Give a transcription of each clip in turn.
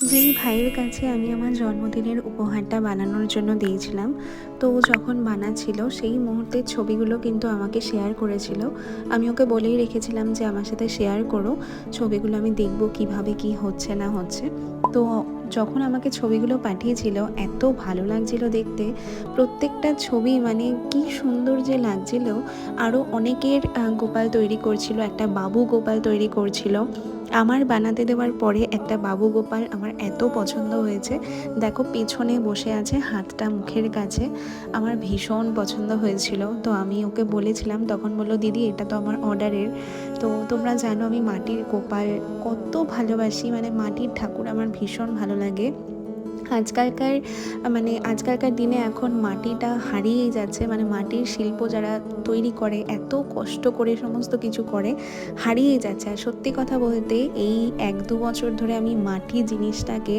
যেই ভাইয়ের কাছে আমি আমার জন্মদিনের উপহারটা বানানোর জন্য দিয়েছিলাম, তো ও যখন বানাচ্ছিল সেই মুহূর্তের ছবিগুলো কিন্তু আমাকে শেয়ার করেছিল। আমি ওকে বলেই রেখেছিলাম যে আমার সাথে শেয়ার করো, ছবিগুলো আমি দেখব কীভাবে কি হচ্ছে না হচ্ছে। তো যখন আমাকে ছবিগুলো পাঠিয়েছিল, এত ভালো লাগছিল দেখতে। প্রত্যেকটা ছবি মানে কি সুন্দর যে লাগছিল। আরও অনেকের গোপাল তৈরি করছিল, একটা বাবু গোপাল তৈরি করছিল। আমার বানাতে দেওয়ার পরে একটা বাবু গোপাল আমার এত পছন্দ হয়েছে। দেখো পেছনে বসে আছে হাতটা মুখের কাছে। আমার ভীষণ পছন্দ হয়েছিল। তো আমি ওকে বলেছিলাম, তখন বলল, দিদি, এটা তো আমার অর্ডারের। তো তোমরা জানো আমি মাটির গোপাল, কত ভালোবাসি। মানে মাটির ঠাকুর আমার ভীষণ ভালো লাগে। আজকালকার মানে আজকালকার দিনে এখন মাটিটা হারিয়েই যাচ্ছে। মানে মাটির শিল্প যারা তৈরি করে, এত কষ্ট করে সমস্ত কিছু করে হারিয়ে যাচ্ছে। আর সত্যি কথা বলতে, এই এক দু বছর ধরে আমি মাটি জিনিসটাকে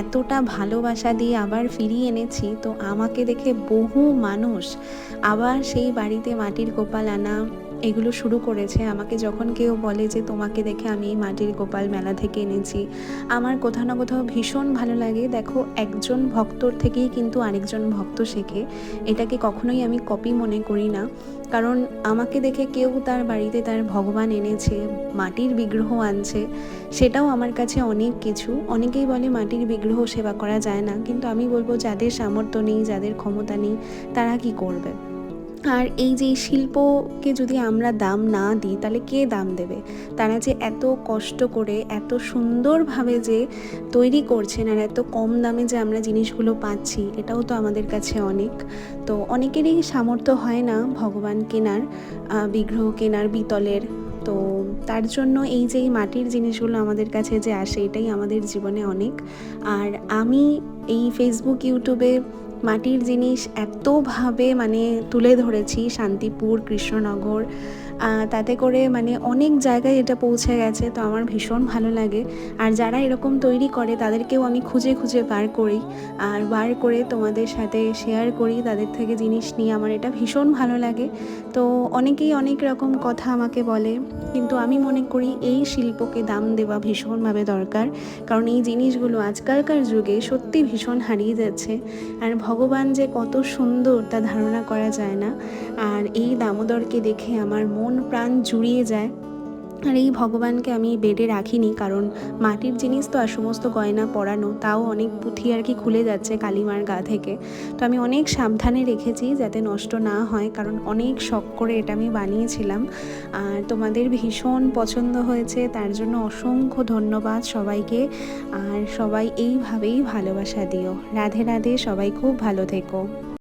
এতটা ভালোবাসা দিয়ে আবার ফিরিয়ে এনেছি, তো আমাকে দেখে বহু মানুষ আবার সেই বাড়িতে মাটির গোপাল আনা এগুলো শুরু করেছে। আমাকে যখন কেউ বলে যে, তোমাকে দেখে আমি এই মাটির গোপাল মেলা থেকে এনেছি। আমার কোথাও না কোথাও ভীষণ ভালো লাগে। দেখো, একজন ভক্তর থেকেই কিন্তু আরেকজন ভক্ত শেখে। এটাকে কখনোই আমি কপি মনে করি না। কারণ আমাকে দেখে কেউ তার বাড়িতে তার ভগবান এনেছে, মাটির বিগ্রহ আনছে, সেটাও আমার কাছে অনেক কিছু। অনেকেই বলে মাটির বিগ্রহ সেবা করা যায় না। কিন্তু আমি বলব, যাদের সামর্থ্য নেই, যাদের ক্ষমতা নেই, তারা কি করবে? আর এই যে শিল্পকে যদি আমরা দাম না দিই, তাহলে কে দাম দেবে? তারা যে এত কষ্ট করে, এত সুন্দরভাবে যে তৈরি করছেন আর এত কম দামে যে আমরা জিনিসগুলো পাচ্ছি, এটাও তো আমাদের কাছে অনেক। তো অনেকেরই সামর্থ্য হয় না ভগবান কেনার বিগ্রহ কেনার বিতলের। তো তার জন্য এই যে মাটির জিনিসগুলো আমাদের কাছে যে আসে, এটাই আমাদের জীবনে অনেক। আর আমি এই ফেসবুক ইউটিউবে মাটির জিনিস এতভাবে মানে তুলে ধরেছি শান্তিপুর কৃষ্ণনগর তাতে করে মানে অনেক জায়গায় এটা পৌঁছে গেছে, তো আমার ভীষণ ভালো লাগে। আর যারা এরকম তৈরি করে, তাদেরকেও আমি খুঁজে খুঁজে বার করি। আর বার করে তোমাদের সাথে শেয়ার করি, তাদের থেকে জিনিস নিয়ে আমার এটা ভীষণ ভালো লাগে। তো অনেকেই অনেক রকম কথা আমাকে বলে, কিন্তু আমি মনে করি এই শিল্পকে দাম দেওয়া ভীষণভাবে দরকার। কারণ এই জিনিসগুলো আজকালকার যুগে সত্যি ভীষণ হারিয়ে যাচ্ছে। আর ভগবান যে কত সুন্দর তা ধারণা করা যায় না। আর এই দামোদরকে দেখে আমার মন প্রাণ জুড়িয়ে যায়। আর এই ভগবানকে আমি বেডে রাখিনি, কারণ মাটির জিনিস তো আর সমস্ত গয়না পরানো, তাও অনেক পুঁথি আর কি খুলে যাচ্ছে কালিমার গা থেকে। তো আমি অনেক সাবধানে রেখেছি যাতে নষ্ট না হয়, কারণ অনেক শখ করে এটা আমি বানিয়েছিলাম। আর তোমাদের ভীষণ পছন্দ হয়েছে, তার জন্য অসংখ্য ধন্যবাদ সবাইকে। আর সবাই এইভাবেই ভালোবাসা দিও। রাধে রাধে, সবাই খুব ভালো থেকো।